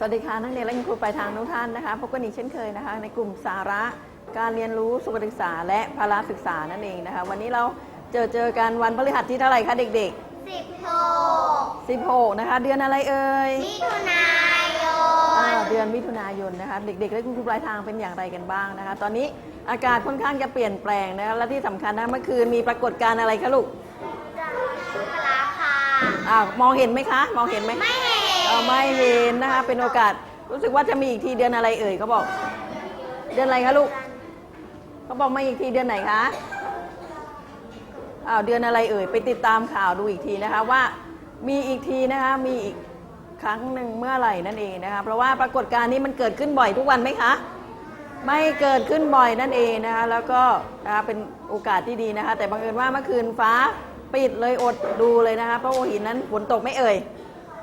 นักเรียนและคุณครูปลายทางทุกท่านนะคะพบกันอีกเช่นเคยนะคะ ในกลุ่มสาระการเรียนรู้สุขศึกษา และพละศึกษานั่นเองนะคะ วันนี้เราเจอเจอกันวันพฤหัสที่เท่าไหร่คะเด็กสิบหกๆ 16 นะคะ เดือนอะไรเอ่ยมิถุนายนอ่าเดือนมิถุนายนนะคะ เด็กๆและคุณครูปลายทางเป็นอย่างไรกันบ้างนะคะ ตอนนี้อากาศค่อนข้างจะเปลี่ยนแปลงนะคะและที่สำคัญนะเมื่อคืนมีปรากฏการณ์อะไรคะลูกปลาค่ะ อ่ามองเห็นไหมคะ มองเห็นไหม ไม่เห็น เออไม่เห็นนะคะ เป็นโอกาส รู้สึกว่าจะมีอีกทีเดือนอะไรเอ่ยเขาบอก เดือนอะไรคะลูกเขาบอกมาอีกทีเดือนไหนคะอ้าวเดือนอะไรเอ่ย ไปติดตามข่าวดูอีกทีนะคะว่ามีอีกทีนะคะมีอีกครั้งหนึ่งเมื่อไหร่นั่นเองนะคะเพราะว่าปรากฏการณ์นี้มันเกิดขึ้นบ่อยทุกวันไหมคะ ไม่เกิดขึ้นบ่อยนั่นเองนะคะแล้วก็นะคะเป็นโอกาสที่ดีนะคะ แต่บังเอิญว่าเมื่อคืนฟ้าปิดเลยอดดูเลยนะคะเพราะว่าหินนั้นฝนตกไม่เอ่ย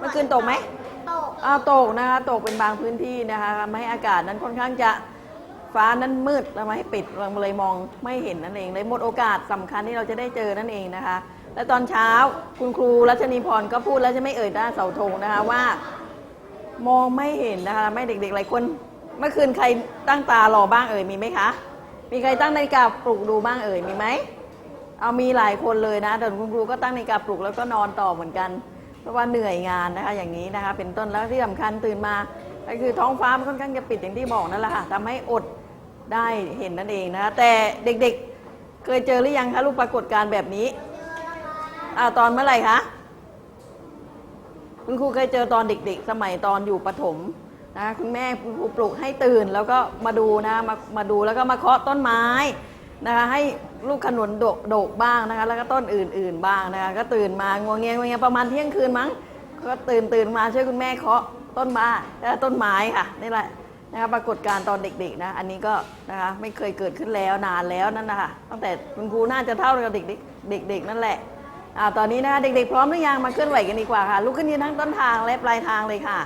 มื่อคืนตกไหมตกอ้าวตกนะคะตกเป็นบางพื้นที่นะคะทำให้อากาศนั้นค่อนข้างจะฟ้านั้นมืดแล้วมาให้ปิดเราเลยมองไม่เห็นนั่นเองเลยหมดโอกาสสำคัญที่เราจะได้เจอนั่นเองนะคะ และตอนเช้าคุณครูรัชนีพรก็พูดแล้วจะไม่เอ่ยหน้าเสาธงนะคะว่า มองไม่เห็นนะคะ ไม่เด็กๆหลายคนเมื่อคืนใครตั้งตารอบ้างเอ่ยมีไหมคะ มีใครตั้งนาฬิกาปลุกดูบ้างเอ่ยมีไหมเอามีหลายคนเลยนะแต่คุณครูก็ตั้งนาฬิกาปลุกแล้วก็นอนต่อเหมือนกัน เพราะว่าเหนื่อยงานนะคะอย่างนี้นะคะ เป็นต้นแล้วที่สำคัญตื่นมาก็คือท้องฟ้ามันค่อนข้างจะปิดอย่างที่บอกนั่นแหละค่ะทำให้อดได้เห็นนั่นเองนะคะแต่เด็กๆเคยเจอหรือยังคะรูปปรากฏการณ์แบบนี้อ่าตอนเมื่อไหร่คะคุณครูเคยเจอตอนเด็ก ๆ สมัยตอนอยู่ประถมนะคุณแม่คุณครูปลุกให้ตื่น แล้วก็มาดูนะมามาดูแล้วก็มาเคาะต้นไม้ นะคะให้ลูกขนุนโดกโดกบ้างนะคะแล้วก็ต้นอื่น ๆ บ้างนะคะก็ตื่นมางวงเงียงวงเงียประมาณเที่ยงคืนมั้ง ก็ตื่นตื่นมาช่วยคุณแม่เคาะต้นไม้ต้นไม้ค่ะนี่แหละนะคะปรากฏการณ์ตอนเด็กๆนะอันนี้ก็นะคะไม่เคยเกิดขึ้นแล้วนานแล้วนั่นนะคะตั้งแต่คุณครูน่าจะเท่ากับเด็กๆเด็ก ๆ นั่นแหละอ่าตอนนี้นะคะเด็กๆพร้อมหรือยังมาเคลื่อนไหวกันดีกว่าค่ะลุกขึ้นยืนทั้งต้นทางและปลายทางเลยค่ะ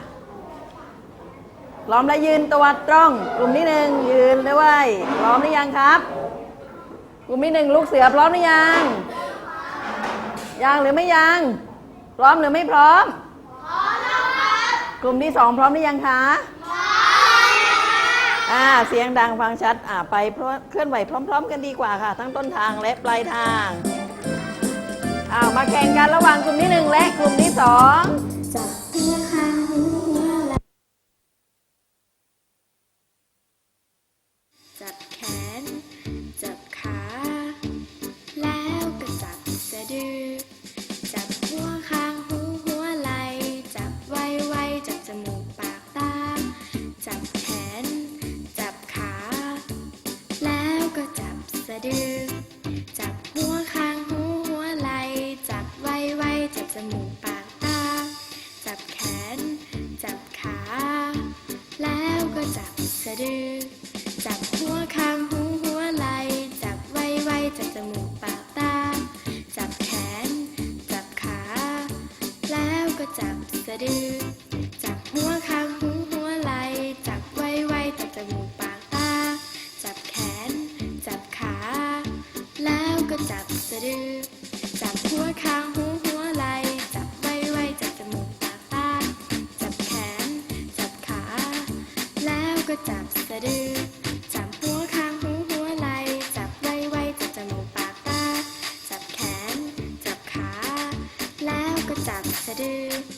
พร้อมแล้วยืนตัวตรงกลุ่มที่หนึ่งยืนด้วยพร้อมหรือยังครับ กลุ่มที่หนึ่งลูกเสือพร้อมหรือยัง ยังหรือไม่ยัง พร้อมหรือไม่พร้อมกลุ่มที่สองพร้อมหรือยังคะ พร้อมอ่าเสียงดังฟังชัดอ่าไปเพราะเคลื่อนไหวพร้อม ๆ กันดีกว่าค่ะ ทั้งต้นทางและปลายทางอ้าวมาแข่งกันระหว่างกลุ่มที่หนึ่งและกลุ่มที่สอง แล้วก็ แล้วก็จับสะดือ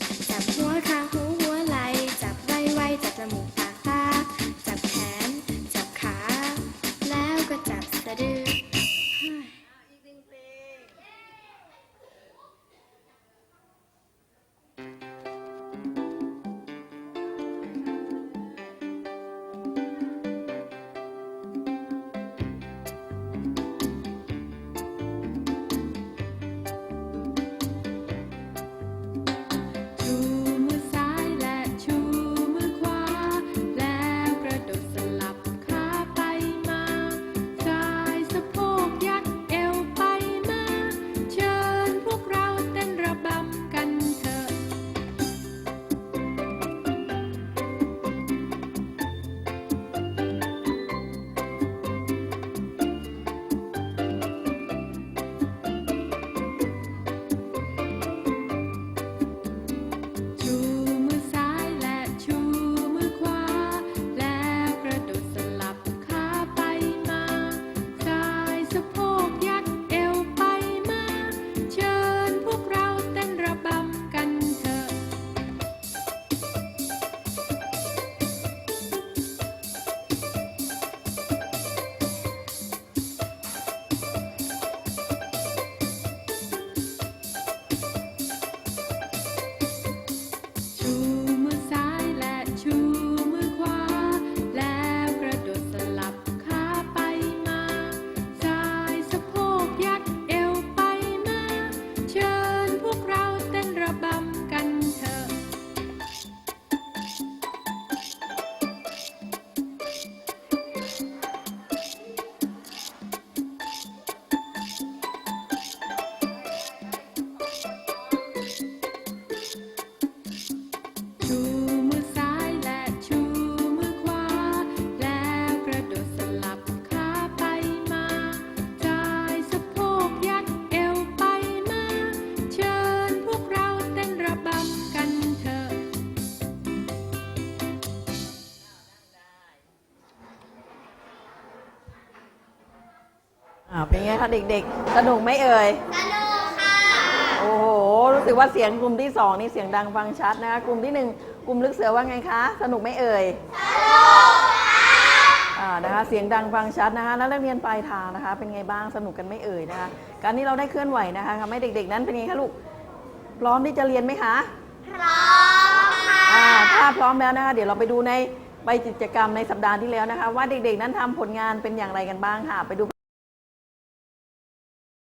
าเป็นไงคะเด็กๆ สนุกไหมเอ่ย สนุกค่ะ โอ้โห รู้สึกว่าเสียงกลุ่มที่สองนี่เสียงดังฟังชัดนะคะกลุ่มที่หนึ่งกลุ่มลึกเสือว่าไงคะ สนุกไหมเอ่ยอ่านะคะเสียงดังฟังชัดนะคะ แล้วนักเรียนปลายทางนะคะ เป็นไงบ้าง สนุกกันไหม่เอ่ยนะคะ การที่เราได้เคลื่อนไหวนะคะทำให้เด็ก ๆ นั้นเป็นไงคะลูก พร้อมที่จะเรียนไหมคะ พร้อมค่ะอ่าถ้าพร้อมแล้วนะคะ เดี๋ยวเราไปดูในใบกิจกรรมในสัปดาห์ที่แล้วนะคะ ว่าเด็กๆ นั้นทำผลงานเป็นอย่างไรกันบ้างค่ะ ไปดู